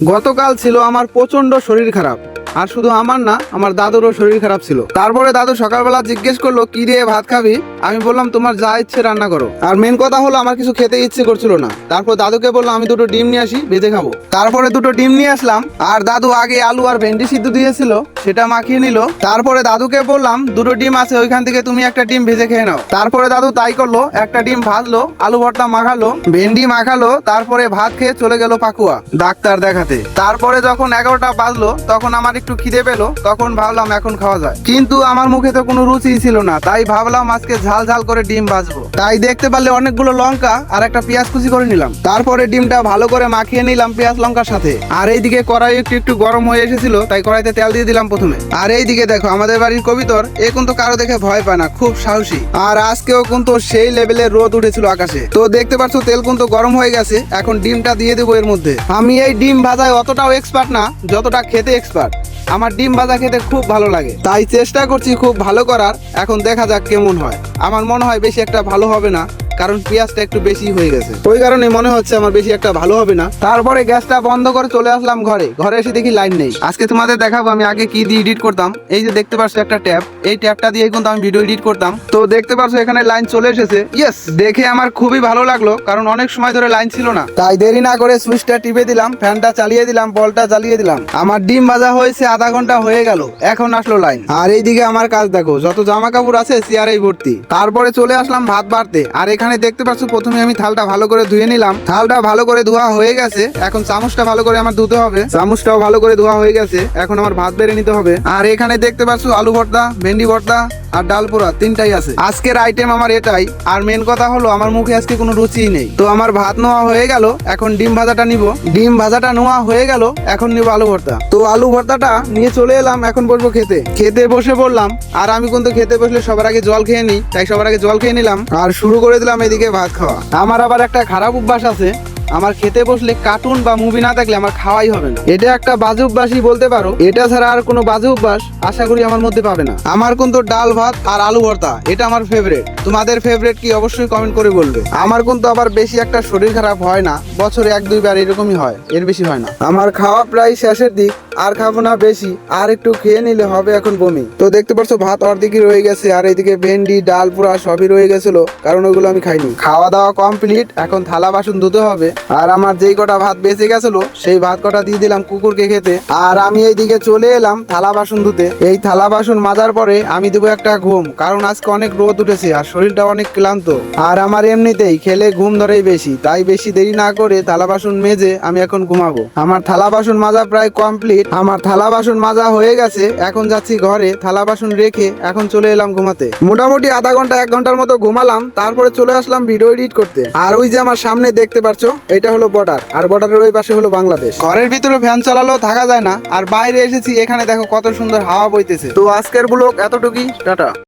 গতকাল ছিল আমার প্রচণ্ড শরীর খারাপ। আর শুধু আমার না, আমার দাদুরও শরীর খারাপ ছিল। তারপরে দাদু সকালবেলা জিজ্ঞেস করল, কি দিয়ে ভাত খাবি? আমি বললাম, তোমার যা ইচ্ছে রান্না করো। আর মেন কথা হলো, আমার কিছু খেতে ইচ্ছে করছিল না। তারপর দাদুকে বললাম, আমি দুটো ডিম নিয়ে আসি ভেজে খাব। তারপরে দুটো ডিম নিয়ে আসলাম, আর দাদু আগে আলু আর ভেন্ডি সিদ্ধ দিয়েছিল, সেটা মাখিয়ে নিল। তারপরে দাদুকে বললাম, দুটো ডিম আছে, ওইখান থেকে তুমি একটা ডিম ভেজে খেয়ে নাও। তারপরে দাদু তাই করল, একটা ডিম ভাজলো, আলু ভর্তা মাখালো, ভেন্ডি মাখালো, তারপরে ভাত খেয়ে চলে গেল পাকুয়া, ডাক্তার দেখাতে। তারপরে যখন এগারোটা বাজলো, তখন আমার একটু খিদে পেল, তখন ভাবলাম এখন খাওয়া যায়। কিন্তু আমার মুখে তো কোনো রুচি ছিল না, তাই ভাবলাম আজকে ঝাল ঝাল করে ডিম ভাজবো। তাই দেখতে পারলে অনেকগুলো লঙ্কা আর একটা পেঁয়াজ কুচি করে নিলাম। তারপরে ডিমটা ভালো করে মাখিয়ে নিলাম পেঁয়াজ লঙ্কার সাথে। আর এইদিকে কড়াই একটু একটু গরম হয়ে এসেছিল, তাই কড়াইতে তেল দিয়ে দিলাম প্রথমে। আর এইদিকে দেখো, আমাদের বাড়ির কবিতর, এ কিন্তু কারও দেখে ভয় পায় না, খুব সাহসী। আর আজকেও কিন্তু সেই লেভেলের রোদ উঠেছিল আকাশে। তো দেখতে পাচ্ছ তেল কিন্তু গরম হয়ে গেছে, এখন ডিমটা দিয়ে দেবো এর মধ্যে। আমি এই ডিম ভাজায় অতটাও এক্সপার্ট না, যতটা খেতে এক্সপার্ট আমার ডিম ভাজা খেতে খুব ভালো লাগে। তাই চেষ্টা করছি খুব ভালো করার, এখন দেখা যাক কেমন হয়। আমার মনে হয় বেশি একটা ভালো হবে না। কারণ পেঁয়াজটা একটু বেশি হয়ে গেছে। ওই কারণে মনে হচ্ছে আমার বেশি একটা ভালো হবে না। তারপরে গ্যাসটা বন্ধ করে চলে আসলাম ঘরে। ঘরে এসে দেখি লাইন নেই। আজকে তোমাদের দেখাবো আমি আগে কি দিয়ে এডিট করতাম। এই যে দেখতে পাচ্ছ একটা ট্যাব। এই ট্যাবটা দিয়ে কিন্তু আমি ভিডিও এডিট করতাম। তো দেখতে পাচ্ছ এখানে লাইন চলে এসেছে। ইয়েস দেখে আমার খুবই ভালো লাগল, কারণ অনেক সময় ধরে লাইন ছিল না। তাই দেরি না করে সুইচটা টিপে দিলাম, ফ্যানটা চালিয়ে দিলাম, বলটা জ্বালিয়ে দিলাম। আমার ডিম ভাজা হয়েছে আধা ঘণ্টা হয়ে গেল। এখন আসলো লাইন। আর এইদিকে আমার কাজ দেখো, যত জামা কাপড় আছে চেয়ারেই ভর্তি। তারপরে চলে আসলাম ভাত বাড়তে। আর এখানে দেখতে পাচ্ছ, প্রথমে আমি থালটা ভালো করে ধুয়ে নিলাম। থালটা ভালো করে ধোয়া হয়ে গেছে। এখন চামচটা ভালো করে আমার ধুতে হবে। চামচটাও ভালো করে ধোয়া হয়ে গেছে। এখন আমার ভাত বেড়ে নিতে হবে। আর এখানে দেখতে পাচ্ছ, আলু ভর্তা, ভেন্ডি ভর্তা আর ডাল পোড়া, তিনটাই আছে। আজকের আইটেম আমার এটাই। আর মেন কথা হলো, আমার মুখে আজকে কোনো রুচিই নেই। তো আমার ভাত নেওয়া হয়ে গেল, এখন ডিম ভাজাটা নিব। ডিম ভাজাটা নেওয়া হয়ে গেল, এখন নিব আলু ভর্তা। তো আলু ভর্তাটা নিয়ে চলে এলাম, এখন বসবো খেতে। খেতে বসে পড়লাম আর আমি কিন্তু খেতে বসলে সবার আগে জল খেয়ে নিই, তাই সবার আগে জল খেয়ে নিলাম। আর শুরু করে দিলাম এদিকে ভাত খাওয়া। আমার আবার একটা খারাপ অভ্যাস আছে। আমার খেতে বসলে কার্টুন বা মুভি না থাকলে আমার খাওয়াই হবে না। এটা একটা বাজে অভ্যাসই বলতে পারো। এটা ছাড়া আর কোনো বাজে অভ্যাস আশা করি আমার মধ্যে পাবে না। আমার কিন্তু ডাল, ভাত আর আলু ভর্তা, এটা আমার ফেভারিট তোমাদের ফেভারিট কি অবশ্যই কমেন্ট করে বলবে। আমার কিন্তু আবার বেশি একটা শরীর খারাপ হয় না। বছরে এক, দুইবার এরকমই হয়। এর বেশি হয় না। আমার খাওয়া প্রায় শেষের দিক। আর খাব না বেশি। আর একটু খেয়ে নিলে হবে এখন বমি। তো দেখতে পাচ্ছ ভাত অর্ধেকই রয়ে গেছে। আর এইদিকে ভেন্ডি, ডাল, পোড়া সবই রয়ে গেছিল। কারণ ওগুলো আমি খাইনি। খাওয়া দাওয়া কমপ্লিট এখন থালা, বাসন ধুতে হবে। আর আমার যেই কটা ভাত বেঁচে গেছিল, সেই ভাত কটা দিয়ে দিলাম কুকুরকে খেতে। আর আমি এইদিকে চলে এলাম থালা বাসন ধুতে। এই থালা বাসন মাজার পরে আমি দেবো একটা ঘুম, কারণ আজকে অনেক রোদ উঠেছে আর শরীরটা অনেক ক্লান্ত। আর আমার এমনিতেই খেলে ঘুম ধরেই বেশি, তাই বেশি দেরি না করে থালা বাসন মেজে আমি এখন ঘুমাবো। আমার থালা বাসন মাজা প্রায় কমপ্লিট। আমার থালা বাসন মাজা হয়ে গেছে, এখন যাচ্ছি ঘরে থালা বাসন রেখে এখন চলে এলাম ঘুমাতে। মোটামুটি আধা ঘণ্টা, এক ঘণ্টার মতো ঘুমালাম, তারপরে চলে আসলাম ভিডিও এডিট করতে। আর ওই যে আমার সামনে দেখতে পাচ্ছ এটা হলো বর্ডার আর বর্ডারের ওই পাশে হলো বাংলাদেশ। ঘরের ভিতরে ফ্যান চালালেও থাকা যায় না আর বাইরে এসেছি এখানে দেখো কত সুন্দর হাওয়া বইতেছে। তো আজকের ব্লগ এতটুকুই টাটা।